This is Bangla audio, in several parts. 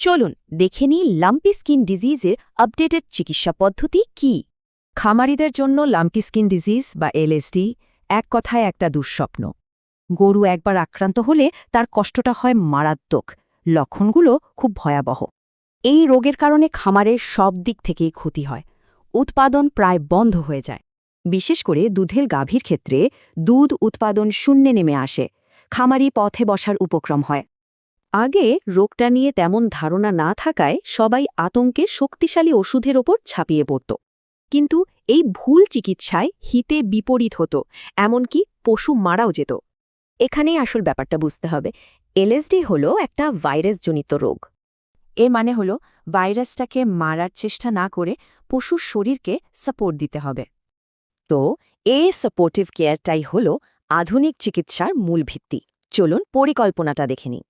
চলুন দেখে নিই লাম্পি স্কিন ডিজিজের আপডেটেড চিকিৎসা পদ্ধতি কি। খামারিদের জন্য লাম্পি স্কিন ডিজিজ বা এলএসডি এক কথায় একটা দুঃস্বপ্ন। গরু একবার আক্রান্ত হলে তার কষ্টটা হয় মারাত্মক, লক্ষণগুলো খুব ভয়াবহ। এই রোগের কারণে খামারের সব দিক থেকেই ক্ষতি হয়, উৎপাদন প্রায় বন্ধ হয়ে যায়। বিশেষ করে দুধের গাভীর ক্ষেত্রে দুধ উৎপাদন শূন্যে নেমে আসে, খামারি পথে বসার উপক্রম হয়। আগে রোগটা নিয়ে তেমন ধারণা না থাকায় সবাই আতঙ্কে শক্তিশালী ওষুধের ওপর ছাপিয়ে পড়ত। কিন্তু এই ভুল চিকিৎসায় হিতে বিপরীত হতো, এমনকি পশু মারাও যেত। এখানেই আসল ব্যাপারটা বুঝতে হবে। এলএসডি হল একটা ভাইরাসজনিত রোগ। এর মানে হল ভাইরাসটাকে মারার চেষ্টা না করে পশুর শরীরকে সাপোর্ট দিতে হবে। তো এ সাপোর্টিভ কেয়ারটাই হল আধুনিক চিকিৎসার মূল ভিত্তি। চলুন পরিকল্পনাটা দেখে নিই।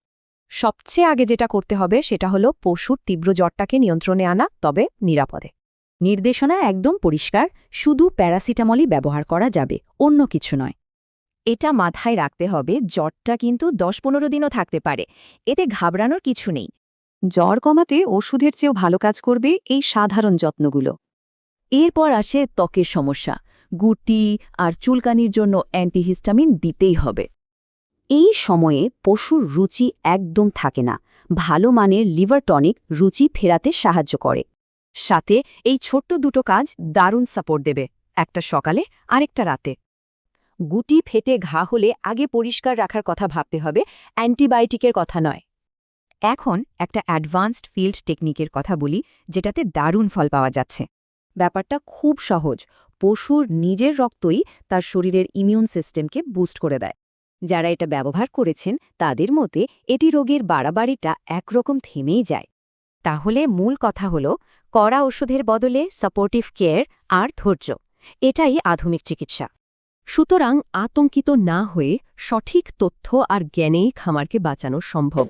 সবচেয়ে আগে যেটা করতে হবে সেটা হলো পশুর তীব্র জ্বরটাকে নিয়ন্ত্রণে আনা, তবে নিরাপদে। নির্দেশনা একদম পরিষ্কার, শুধু প্যারাসিটামলই ব্যবহার করা যাবে, অন্য কিছু নয়। এটা মাথায় রাখতে হবে, জ্বরটা কিন্তু দশ পনেরো দিনও থাকতে পারে, এতে ঘাবড়ানোর কিছু নেই। জ্বর কমাতে ওষুধের চেয়েও ভালো কাজ করবে এই সাধারণ যত্নগুলো। এরপর আসে ত্বকের সমস্যা, গুটি আর চুলকানির জন্য অ্যান্টিহিস্টামিন দিতেই হবে। এই সময়ে পশুর রুচি একদম থাকে না। ভালো মানের লিভার টনিক রুচি ফেরাতে সাহায্য করে। সাথে এই ছোট্ট দুটো কাজ দারুণ সাপোর্ট দেবে, একটা সকালে, আরেকটা রাতে। গুটি ফেটে ঘা হলে আগে পরিষ্কার রাখার কথা ভাবতে হবে, অ্যান্টিবায়োটিকের কথা নয়। এখন একটা অ্যাডভান্সড ফিল্ড টেকনিকের কথা বলি, যেটাতে দারুণ ফল পাওয়া যাচ্ছে। ব্যাপারটা খুব সহজ, পশুর নিজের রক্তই তার শরীরের ইমিউন সিস্টেমকে বুস্ট করে দেয়। যারা এটা ব্যবহার করেছেন, তাদের মতে এটি রোগের বাড়াবাড়িটা একরকম থেমেই যায়। তাহলে মূল কথা হল, কড়া ওষুধের বদলে সাপোর্টিভ কেয়ার আর ধৈর্য, এটাই আধুনিক চিকিৎসা। সুতরাং আতঙ্কিত না হয়ে সঠিক তথ্য আর জ্ঞানেই খামারকে বাঁচানো সম্ভব।